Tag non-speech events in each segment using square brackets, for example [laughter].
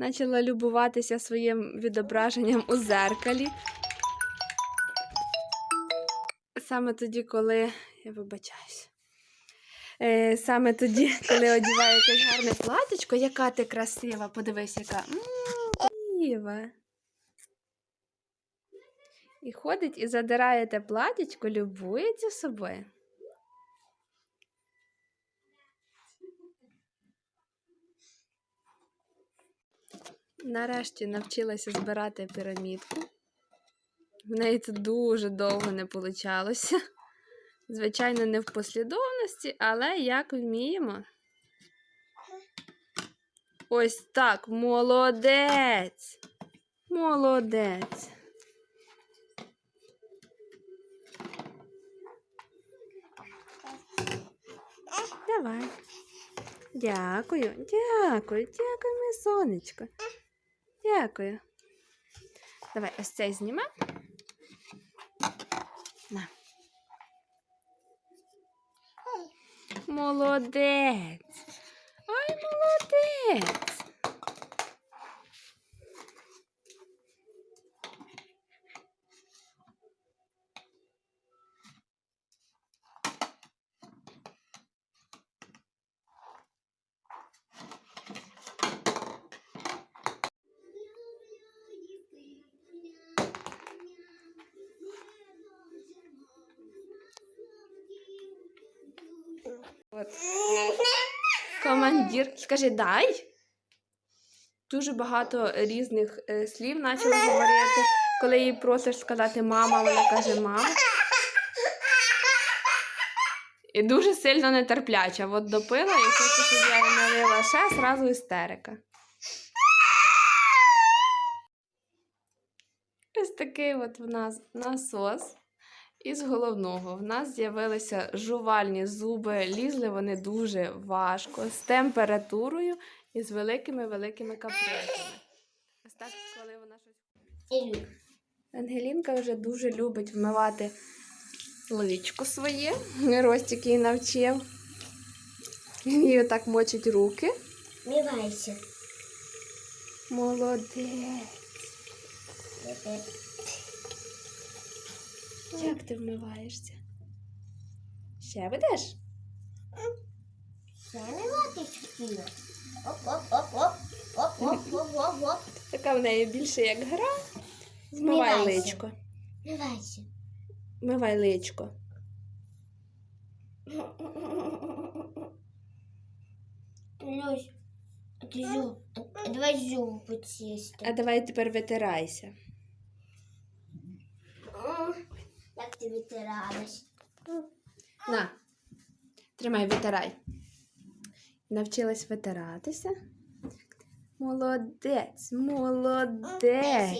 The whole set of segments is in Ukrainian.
Почала любуватися своїм відображенням у зеркалі. Саме тоді, коли. Я вибачаюсь. Е, саме тоді, коли одягає якесь гарне платічко, яка ти красива, подивись, яка. Красива. І ходить і задирає те платічко, любується собою. Нарешті навчилася збирати пірамідку. В неї це дуже довго не получалося. Звичайно, не в послідовності, але як вміємо. Ось так, молодець. Молодець. Давай. Дякую, дякую, дякую, сонечко. Дякую. Давай ось цей зніме. На. Молодець. Ой, молодець. От. [laughs] Командир, скажи дай. Дуже багато різних е, слів почала говорити. Коли їй просиш сказати мама, вона каже мама. І дуже сильно нетерпляча. От допила і хоче, щоб я налила ще, зразу істерика. Ось такий от в нас насос із головного. В нас з'явилися жувальні зуби, лізли вони дуже важко, з температурою і з великими-великими каприками. Ось так, коли вона щось. Ангелінка вже дуже любить вмивати личко своє. Ростик її навчив. Він їй отак мочить руки. Мивайся. Молодець. Як ти вмиваєшся? Ще ведеш? Все мивати хотіла. Така в неї більше як гра. Змивай Вмивайся. личко. Мивайся. Мивай личко. Люсь, а ти зуб, а- давай зуб почисти. А давай тепер витирайся. М, Як ти витиралась? На. Тримай, витирай. Навчилась витиратися. Молодець, молодець.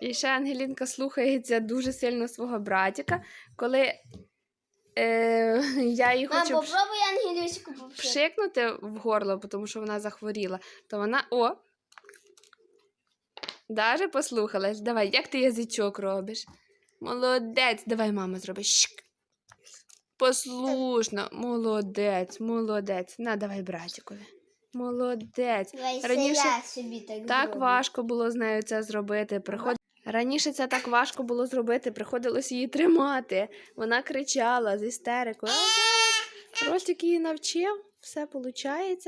І ще Ангелінка слухається дуже сильно свого братіка, коли е, я їй Мам, хочу попробуй ангелюську попшикати. пшикнути в горло, тому що вона захворіла, то вона о. Даже послухалась. Давай, як ти язичок робиш? Молодець, давай, мама, зроби. Щик. Послушно, молодець, молодець. На, давай братикові. Молодець. Давай Раніше селя собі так Так зроблю. важко було з нею це зробити. Приход... Раніше це так важко було зробити, приходилось її тримати. Вона кричала з істерикою. А зараз Ростик її навчив, все виходить.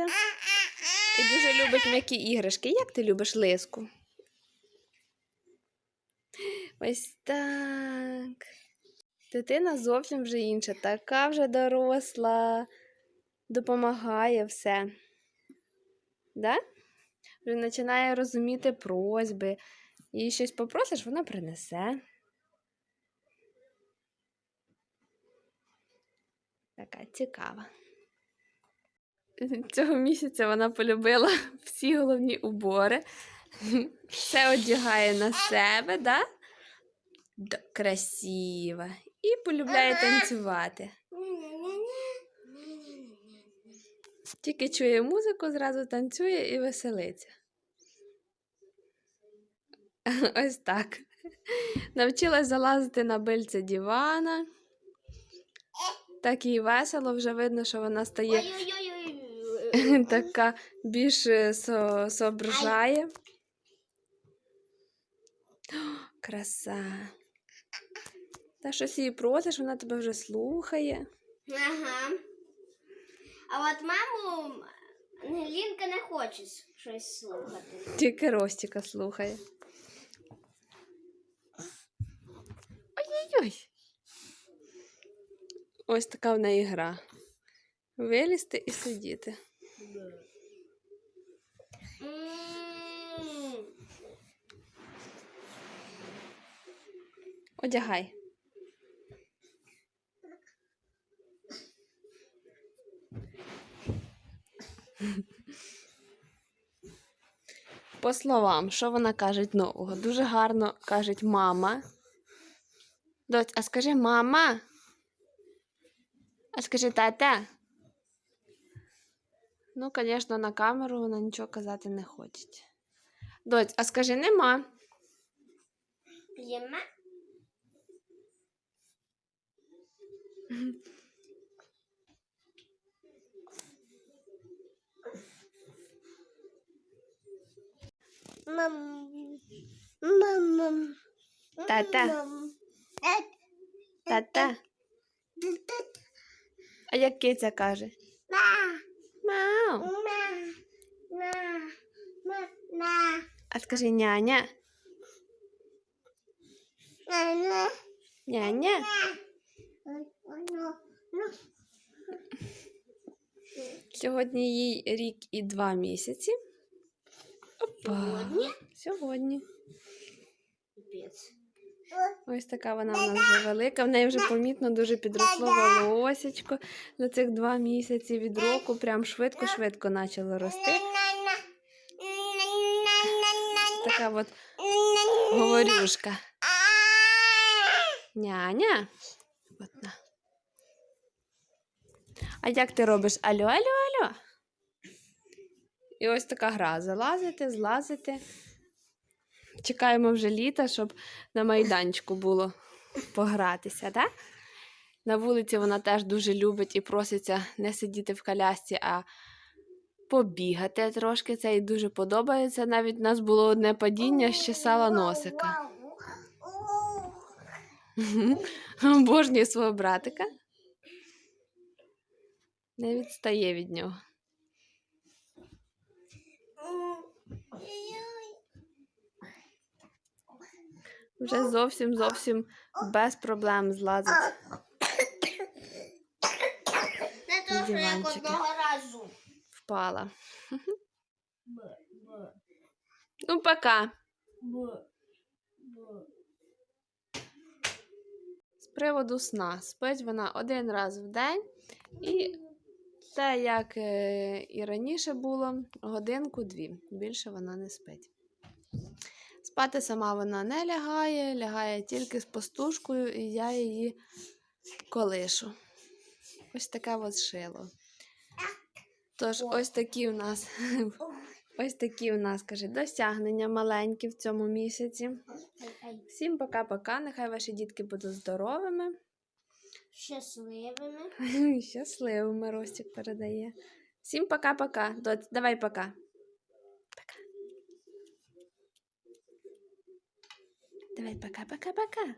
І дуже любить м'які іграшки. Як ти любиш лиску? Ось так. Дитина зовсім вже інша, така вже доросла, допомагає все. Да? Вже починає розуміти просьби. Їй щось попросиш, вона принесе. Така цікава. [laughs] Цього місяця вона полюбила всі головні убори. [laughs] Все одягає на себе, да? Да, красиво. І полюбляє танцювати. Тільки чує музику, зразу танцює і веселиться. [laughs] Ось так. Навчилась залазити на бильце дивана. Так їй весело, вже видно, що вона стає така більш со, соображає. Краса. Та щось її просиш, вона тебе вже слухає. Ага. А от маму Лінка не хоче щось слухати. Тільки Ростіка слухає. Ой-ой-ой. Ось така в неї гра. Вилізти і сидіти. Одягай. По словам, що вона каже нового? Дуже гарно каже мама. Доць, а скажи мама. А скажи тата. Ну, звісно, на камеру вона нічого казати не хоче. Доць, а скажи нема. П'єма? [laughs] Тата. Тата. А як киця каже? Мау. А скажи няня. Няня. Сьогодні їй рік і два місяці. Сьогодні? Сьогодні. Ось така вона в нас вже велика. В неї вже помітно дуже підросло волосечко за цих два місяці від року. Прям швидко-швидко почало рости. Така от говорюшка. Няня. От на. А як ти робиш? Алло, алло, алло. І ось така гра. Залазити, злазити. Чекаємо вже літа, щоб на майданчику було погратися, так? На вулиці вона теж дуже любить і проситься не сидіти в колясці, а побігати трошки. Це їй дуже подобається. Навіть у нас було одне падіння, щесала носика. Обожнює свого братика. Не відстає від нього. Вже зовсім зовсім без проблем злазить. Не то, що як одного разу. Впала. Б, [laughs] б, Ну, пока. б, б. З приводу сна. Спить вона один раз в день. І це як е, і раніше було, годинку-дві. Більше вона не спить. Спати сама вона не лягає, лягає тільки з пастушкою, і я її колишу. Ось таке от шило. Тож, ось такі у нас, [laughs] ось такі у нас, каже, досягнення маленькі в цьому місяці. Всім пока-пока. Нехай ваші дітки будуть здоровими. Щасливими. [laughs] Щасливими Ростик передає. Всім пока-пока. Давай пока. Пока. Давай пока-пока-пока.